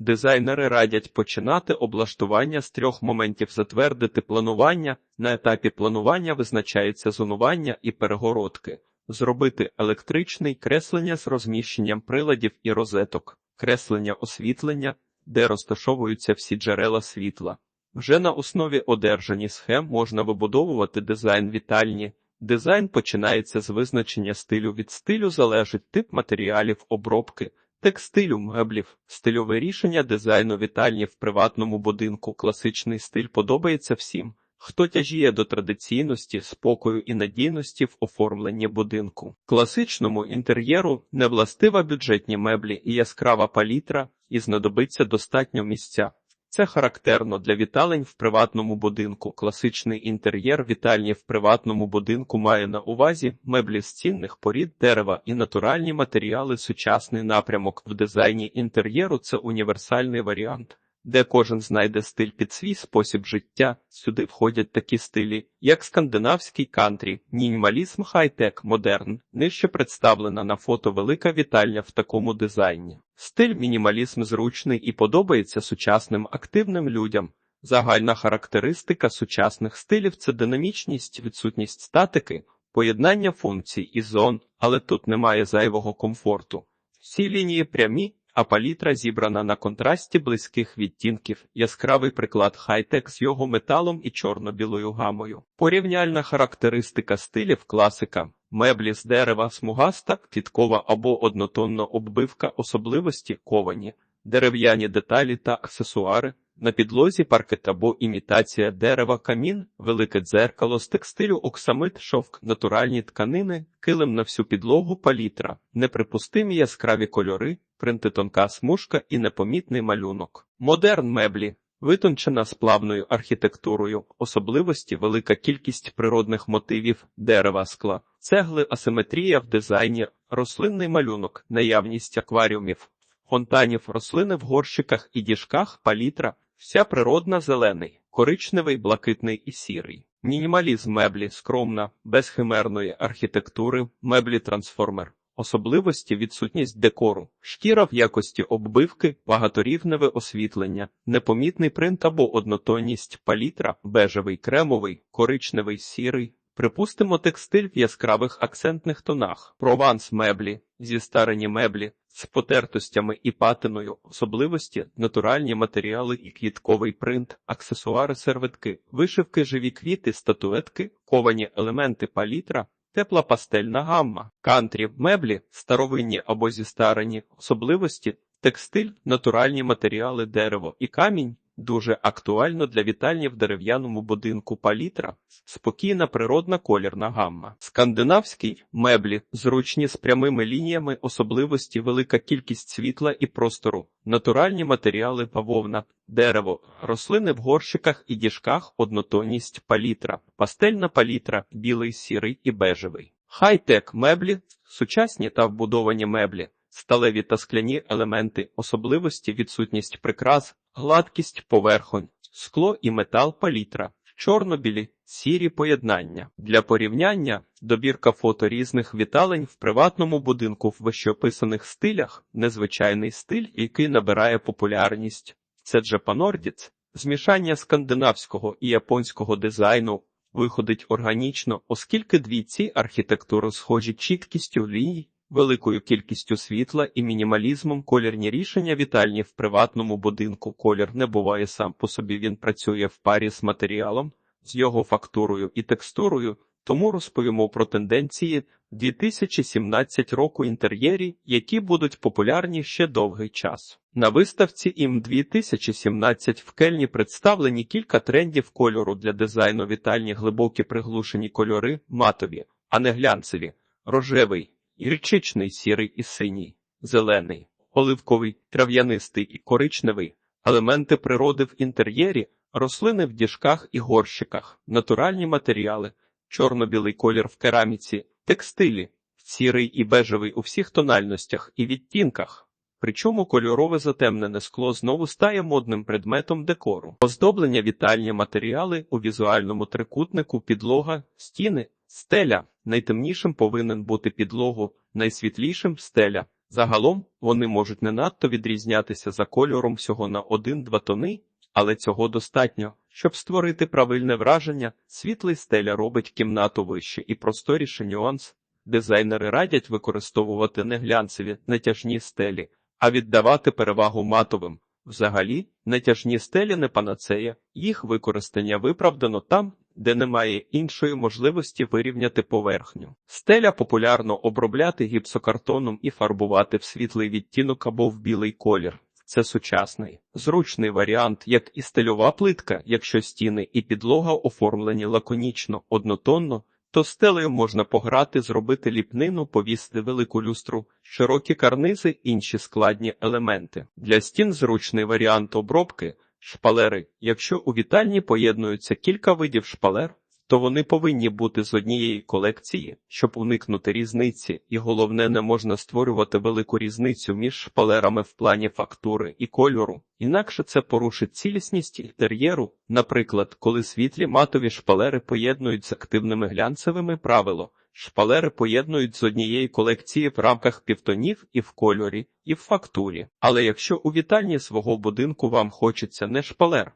Дизайнери радять починати облаштування з трьох моментів затвердити планування. На етапі планування визначається зонування і перегородки, зробити електричний креслення з розміщенням приладів і розеток, креслення освітлення, де розташовуються всі джерела світла. Вже на основі одержані схем можна вибудовувати дизайн вітальні. Дизайн починається з визначення стилю. Від стилю залежить тип матеріалів обробки, текстилю меблів, стильове рішення дизайну вітальні в приватному будинку. Класичний стиль подобається всім, хто тяжіє до традиційності, спокою і надійності в оформленні будинку. Класичному інтер'єру не властива бюджетні меблі і яскрава палітра, і знадобиться достатньо місця. Це характерно для віталень в приватному будинку. Класичний інтер'єр вітальні в приватному будинку має на увазі меблі з цінних порід дерева і натуральні матеріали. Сучасний напрямок в дизайні інтер'єру це універсальний варіант, де кожен знайде стиль під свій спосіб життя. Сюди входять такі стилі, як скандинавський кантрі, мінімалізм, хай-тек, модерн. Нижче представлена на фото велика вітальня в такому дизайні. Стиль мінімалізм зручний і подобається сучасним активним людям. Загальна характеристика сучасних стилів це динамічність, відсутність статики, поєднання функцій і зон, але тут немає зайвого комфорту. Всі лінії прямі, а палітра зібрана на контрасті близьких відтінків, яскравий приклад хай-тек з його металом і чорно-білою гамою. Порівняльна характеристика стилів класика. Меблі з дерева смугаста, квіткова або однотонна оббивка особливості ковані, дерев'яні деталі та аксесуари, на підлозі паркет або імітація дерева камін, велике дзеркало з текстилю оксамит, шовк, натуральні тканини, килим на всю підлогу палітра, неприпустимі яскраві кольори, принти тонка смужка і непомітний малюнок. Модерн меблі. Витончена сплавною архітектурою, особливості велика кількість природних мотивів, дерева, скла, цегли, асиметрія в дизайні, рослинний малюнок, наявність акваріумів, фонтанів, рослини в горщиках і діжках, палітра, вся природна зелений, коричневий, блакитний і сірий. Мінімалізм меблі, скромна, без химерної архітектури, меблі трансформер. Особливості відсутність декору, шкіра в якості оббивки, багаторівневе освітлення, непомітний принт або однотонність, палітра, бежевий, кремовий, коричневий, сірий. Припустимо текстиль в яскравих акцентних тонах, прованс меблі, зістарені меблі з потертостями і патиною, особливості, натуральні матеріали і квітковий принт, аксесуари серветки, вишивки, живі квіти, статуетки, ковані елементи палітра. Тепла пастельна гамма, кантрі, меблі, старовинні або зістарені, особливості, текстиль, натуральні матеріали, дерево і камінь дуже актуально для вітальні в дерев'яному будинку палітра, спокійна природна колірна гамма. Скандинавський меблі, зручні з прямими лініями, особливості, велика кількість світла і простору, натуральні матеріали, бавовна, дерево, рослини в горщиках і діжках, однотонність палітра, пастельна палітра, білий, сірий і бежевий. Хай-тек меблі, сучасні та вбудовані меблі, сталеві та скляні елементи, особливості, відсутність прикрас, гладкість поверхонь, скло і метал палітра, чорно-білі, сірі поєднання. Для порівняння добірка фото різних віталень в приватному будинку в вищеописаних стилях, незвичайний стиль, який набирає популярність. Це джапанордіц, змішання скандинавського і японського дизайну. Виходить органічно, оскільки дві ці архітектури схожі чіткістю ліній, великою кількістю світла і мінімалізмом колірні рішення вітальні в приватному будинку. Колір не буває сам по собі. Він працює в парі з матеріалом, з його фактурою і текстурою. Тому розповімо про тенденції 2017 року інтер'єрі, які будуть популярні ще довгий час. На виставці ІМ 2017 в Кельні представлені кілька трендів кольору для дизайну вітальні глибокі приглушені кольори, матові, а не глянцеві, рожевий, гірчичний сірий і синій, зелений, оливковий, трав'янистий і коричневий, елементи природи в інтер'єрі, рослини в діжках і горщиках, натуральні матеріали, чорно-білий колір в кераміці, текстилі, сірий і бежевий у всіх тональностях і відтінках. Причому кольорове затемнене скло знову стає модним предметом декору. Оздоблення вітальні матеріали у візуальному трикутнику, підлога, стіни, стеля. Найтемнішим повинен бути підлогу, найсвітлішим стеля. Загалом вони можуть не надто відрізнятися за кольором всього на 1-2 тони, але цього достатньо, щоб створити правильне враження. Світлий стеля робить кімнату вище і просторіше нюанс. Дизайнери радять використовувати не глянцеві натяжні стелі, а віддавати перевагу матовим. Взагалі, натяжні стелі не панацея, їх використання виправдано там, де немає іншої можливості вирівняти поверхню. Стеля популярно обробляти гіпсокартоном і фарбувати в світлий відтінок або в білий колір. Це сучасний, зручний варіант, як і стельова плитка, якщо стіни і підлога оформлені лаконічно, однотонно, то стелею можна пограти, зробити ліпнину, повісити велику люстру, широкі карнизи, інші складні елементи. Для стін зручний варіант обробки шпалери. Якщо у вітальні поєднуються кілька видів шпалер, то вони повинні бути з однієї колекції, щоб уникнути різниці, і головне, не можна створювати велику різницю між шпалерами в плані фактури і кольору, інакше це порушить цілісність інтер'єру. Наприклад, коли світлі матові шпалери поєднують з активними глянцевими правило. Шпалери поєднують з однієї колекції в рамках півтонів і в кольорі, і в фактурі. Але якщо у вітальні свого будинку вам хочеться не шпалер,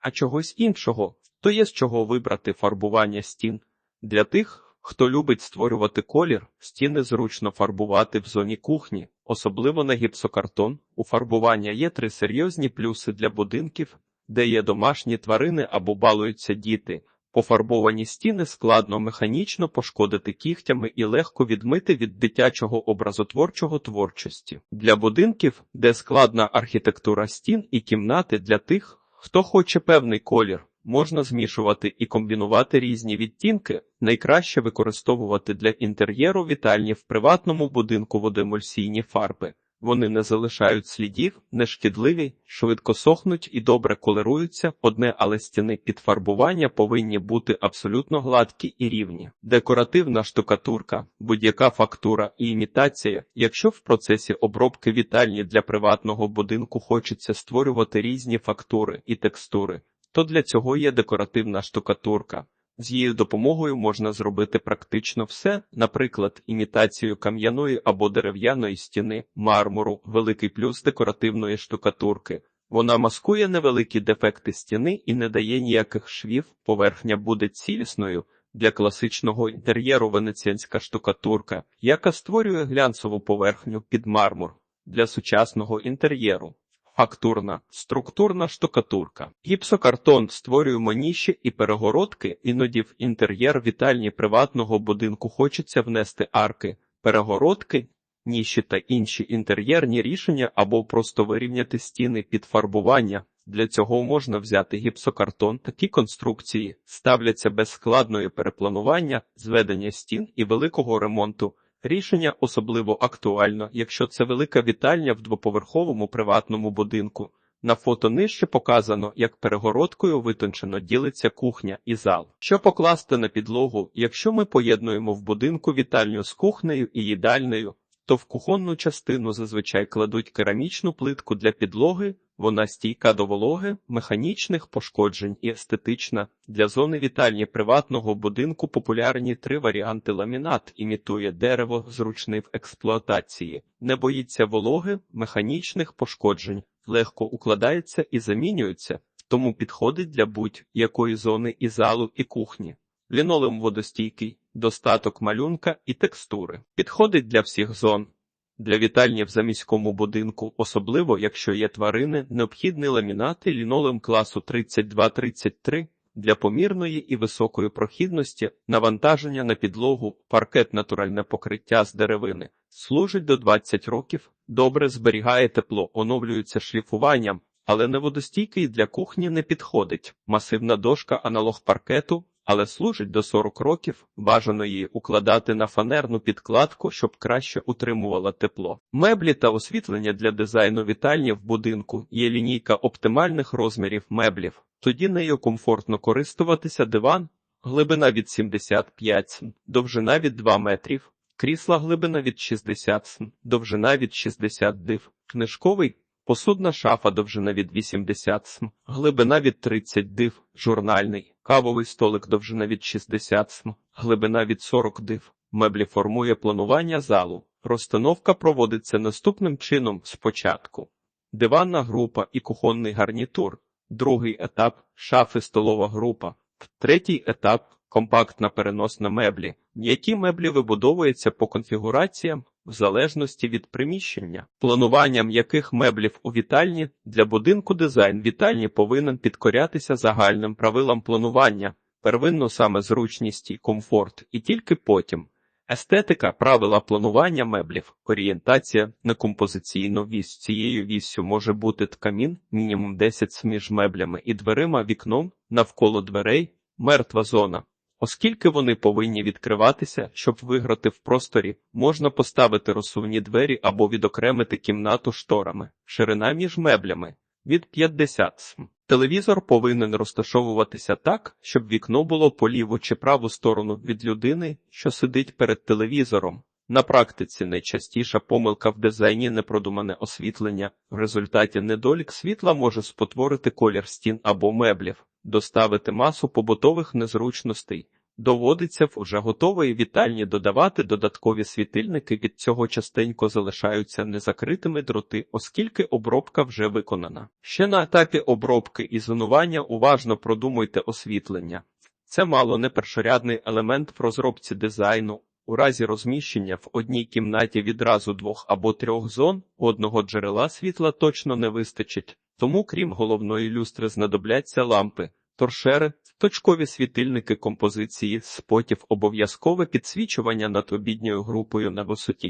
а чогось іншого, то є з чого вибрати фарбування стін. Для тих, хто любить створювати колір, стіни зручно фарбувати в зоні кухні, особливо на гіпсокартон. У фарбування є три серйозні плюси для будинків, де є домашні тварини або балуються діти. Пофарбовані стіни складно механічно пошкодити кігтями і легко відмити від дитячого образотворчого творчості. Для будинків, де складна архітектура стін і кімнати для тих, хто хоче певний колір, можна змішувати і комбінувати різні відтінки. Найкраще використовувати для інтер'єру вітальні в приватному будинку водоемульсійні фарби. Вони не залишають слідів, не шкідливі, швидко сохнуть і добре колируються. Одне, але стіни під фарбування повинні бути абсолютно гладкі і рівні. Декоративна штукатурка, будь-яка фактура і імітація. Якщо в процесі обробки вітальні для приватного будинку хочеться створювати різні фактури і текстури, то для цього є декоративна штукатурка. З її допомогою можна зробити практично все, наприклад, імітацію кам'яної або дерев'яної стіни, мармуру, великий плюс декоративної штукатурки. Вона маскує невеликі дефекти стіни і не дає ніяких швів, поверхня буде цілісною. Для класичного інтер'єру венеціанська штукатурка, яка створює глянцеву поверхню під мармур для сучасного інтер'єру. Фактурна, структурна штукатурка. Гіпсокартон створює ніші і перегородки, іноді в інтер'єр вітальні приватного будинку хочеться внести арки, перегородки, ніші та інші інтер'єрні рішення або просто вирівняти стіни під фарбування. Для цього можна взяти гіпсокартон. Такі конструкції ставляться без складної перепланування, зведення стін і великого ремонту. Рішення особливо актуально, якщо це велика вітальня в двоповерховому приватному будинку. На фото нижче показано, як перегородкою витончено ділиться кухня і зал. Що покласти на підлогу, якщо ми поєднуємо в будинку вітальню з кухнею і їдальнею, то в кухонну частину зазвичай кладуть керамічну плитку для підлоги, вона стійка до вологи, механічних пошкоджень і естетична. Для зони вітальні приватного будинку популярні три варіанти ламінат імітує дерево, зручний в експлуатації, не боїться вологи, механічних пошкоджень, легко укладається і замінюється, тому підходить для будь-якої зони і залу, і кухні. Лінолеум водостійкий, достаток малюнка і текстури. Підходить для всіх зон. Для вітальні в заміському будинку, особливо якщо є тварини, необхідний ламінат і лінолеум класу 32-33 для помірної і високої прохідності, навантаження на підлогу, паркет натуральне покриття з деревини, служить до 20 років, добре зберігає тепло, оновлюється шліфуванням, але не водостійкий для кухні не підходить. Масивна дошка аналог паркету, але служить до 40 років, бажано її укладати на фанерну підкладку, щоб краще утримувала тепло. Меблі та освітлення для дизайну вітальні в будинку є лінійка оптимальних розмірів меблів. Тоді нею комфортно користуватися диван, глибина від 75 см, довжина від 2 метрів, крісла глибина від 60 см, довжина від 60 див, книжковий Посудна шафа довжина від 80 см, глибина від 30 див, журнальний, кавовий столик довжина від 60 см, глибина від 40 див. Меблі формує планування залу. Розстановка проводиться наступним чином спочатку. Диванна група і кухонний гарнітур. Другий етап шафи столова група. Третій етап компактна переносна меблі. М'які меблі вибудовуються по конфігураціям в залежності від приміщення. Планування м'яких меблів у вітальні для будинку дизайн вітальні повинен підкорятися загальним правилам планування, первинно саме зручність і комфорт, і тільки потім. Естетика, правила планування меблів, орієнтація на композиційну вісь. Цією віссю може бути ткамін, мінімум 10 між меблями і дверима, вікном, навколо дверей, мертва зона. Оскільки вони повинні відкриватися, щоб виграти в просторі, можна поставити розсувні двері або відокремити кімнату шторами, ширина між меблями від 50 см. Телевізор повинен розташовуватися так, щоб вікно було по ліву чи праву сторону від людини, що сидить перед телевізором. На практиці найчастіша помилка в дизайні непродумане освітлення. В результаті недолік світла може спотворити колір стін або меблів, доставити масу побутових незручностей. Доводиться в уже готової вітальні додавати додаткові світильники, від цього частенько залишаються незакритими дроти, оскільки обробка вже виконана. Ще на етапі обробки і зонування уважно продумуйте освітлення. Це мало не першорядний елемент в розробці дизайну. У разі розміщення в одній кімнаті відразу двох або трьох зон одного джерела світла точно не вистачить, тому крім головної люстри знадобляться лампи, торшери, точкові світильники композиції спотів обов'язкове підсвічування над обідньою групою на висоті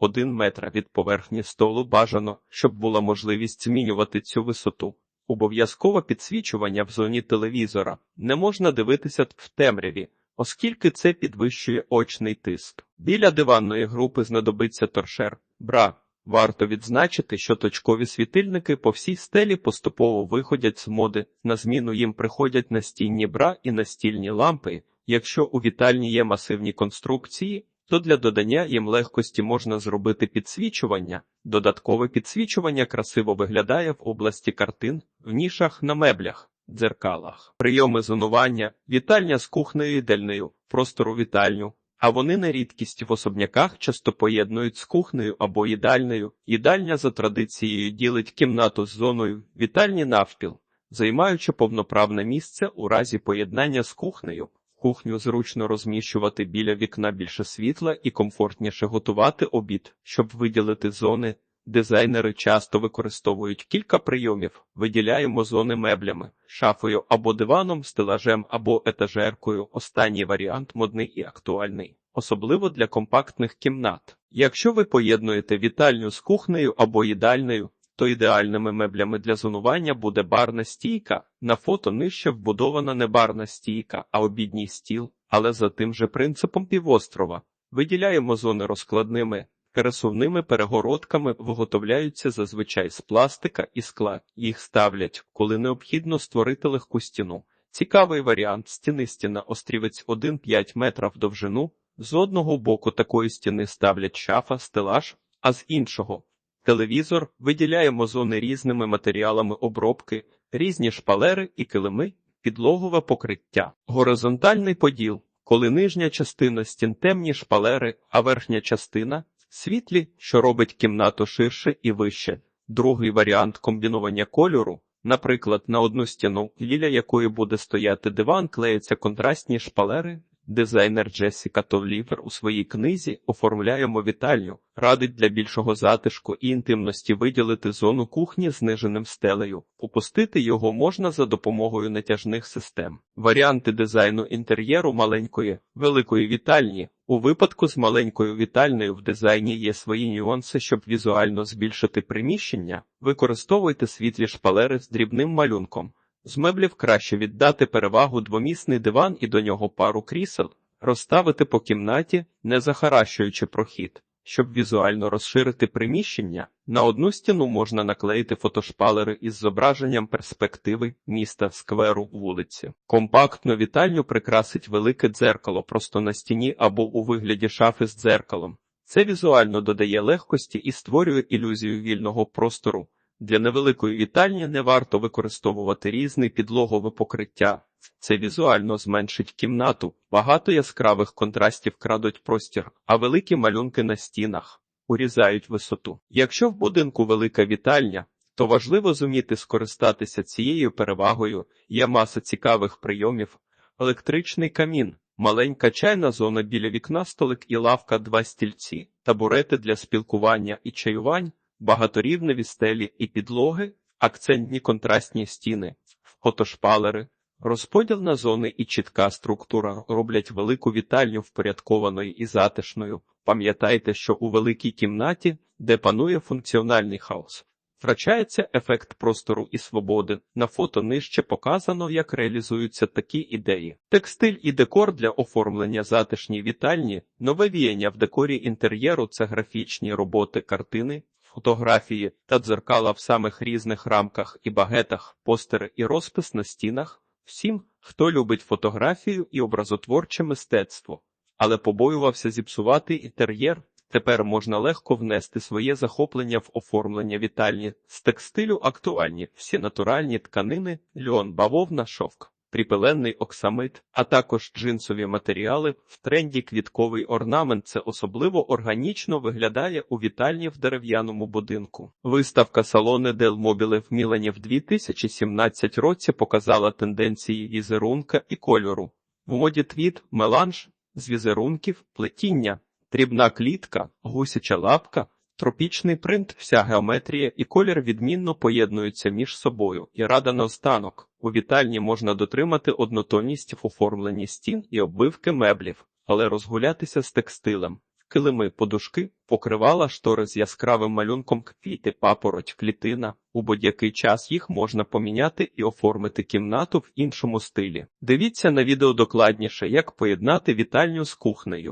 6-1 метра від поверхні столу бажано, щоб була можливість змінювати цю висоту. Обов'язкове підсвічування в зоні телевізора не можна дивитися в темряві, оскільки це підвищує очний тиск. Біля диванної групи знадобиться торшер, бра. Варто відзначити, що точкові світильники по всій стелі поступово виходять з моди, на зміну їм приходять настінні бра і настільні лампи. Якщо у вітальні є масивні конструкції, то для додання їм легкості можна зробити підсвічування. Додаткове підсвічування красиво виглядає в області картин, в нішах на меблях, дзеркалах. Прийоми зонування, вітальня з кухнею і дельнею, простору вітальню. А вони на рідкість в особняках часто поєднують з кухнею або їдальнею. Їдальня за традицією ділить кімнату з зоною, вітальні навпіл, займаючи повноправне місце у разі поєднання з кухнею. Кухню зручно розміщувати біля вікна більше світла і комфортніше готувати обід, щоб виділити зони. Дизайнери часто використовують кілька прийомів, виділяємо зони меблями, шафою або диваном, стелажем або етажеркою. Останній варіант модний і актуальний, особливо для компактних кімнат. Якщо ви поєднуєте вітальню з кухнею або їдальнею, то ідеальними меблями для зонування буде барна стійка. На фото нижче вбудована не барна стійка, а обідній стіл, але за тим же принципом півострова. Виділяємо зони розкладними. Пересувними перегородками виготовляються зазвичай з пластика і скла. Їх ставлять, коли необхідно створити легку стіну. Цікавий варіант стіни стіна острівець 1,5 метра в довжину. З одного боку такої стіни ставлять шафа, стелаж, а з іншого телевізор. Виділяємо зони різними матеріалами обробки, різні шпалери і килими, підлогове покриття. Горизонтальний поділ, коли нижня частина стін темні шпалери, а верхня частина світлі, що робить кімнату ширше і вище. Другий варіант комбінування кольору, наприклад, на одну стіну, біля якої буде стояти диван, клеються контрастні шпалери. Дизайнер Джесіка Товлівер у своїй книзі оформляємо вітальню, радить для більшого затишку і інтимності виділити зону кухні зниженим стелею. Опустити його можна за допомогою натяжних систем. Варіанти дизайну інтер'єру маленької, великої вітальні. У випадку з маленькою вітальною в дизайні є свої нюанси, щоб візуально збільшити приміщення. Використовуйте світлі шпалери з дрібним малюнком. З меблів краще віддати перевагу двомісний диван і до нього пару крісел, розставити по кімнаті, не захаращуючи прохід. Щоб візуально розширити приміщення, на одну стіну можна наклеїти фотошпалери із зображенням перспективи міста, скверу, вулиці. Компактну вітальню прикрасить велике дзеркало просто на стіні або у вигляді шафи з дзеркалом. Це візуально додає легкості і створює ілюзію вільного простору. Для невеликої вітальні не варто використовувати різне підлогове покриття. Це візуально зменшить кімнату, багато яскравих контрастів крадуть простір, а великі малюнки на стінах урізають висоту. Якщо в будинку велика вітальня, то важливо зуміти скористатися цією перевагою. Є маса цікавих прийомів, електричний камін, маленька чайна зона біля вікна, столик і лавка, два стільці, табурети для спілкування і чаювань, багаторівневі стелі і підлоги, акцентні контрастні стіни, фотошпалери. Розподіл на зони і чітка структура роблять велику вітальню впорядкованою і затишною. Пам'ятайте, що у великій кімнаті, де панує функціональний хаос, втрачається ефект простору і свободи. На фото нижче показано, як реалізуються такі ідеї. Текстиль і декор для оформлення затишній вітальні, нове віяння в декорі інтер'єру це графічні роботи, картини, фотографії та дзеркала в самих різних рамках і багетах, постери і розпис на стінах. Всім, хто любить фотографію і образотворче мистецтво, але побоювався зіпсувати інтер'єр, тепер можна легко внести своє захоплення в оформлення вітальні. З текстилю актуальні всі натуральні тканини, льон, бавовна, шовк, припеленний оксамит, а також джинсові матеріали. В тренді квітковий орнамент це особливо органічно виглядає у вітальні в дерев'яному будинку. Виставка салони Дел Мобіле в Мілані в 2017 році показала тенденції візерунка і кольору. В моді твіт, меланж з візерунків, плетіння, дрібна клітка, гусяча лапка, тропічний принт, вся геометрія і колір відмінно поєднуються між собою. І рада наостанок. У вітальні можна дотримати однотонність в оформленні стін і оббивки меблів, але розгулятися з текстилем. Килими, подушки, покривала штори з яскравим малюнком квіти, папороть, клітина. У будь-який час їх можна поміняти і оформити кімнату в іншому стилі. Дивіться на відео докладніше, як поєднати вітальню з кухнею.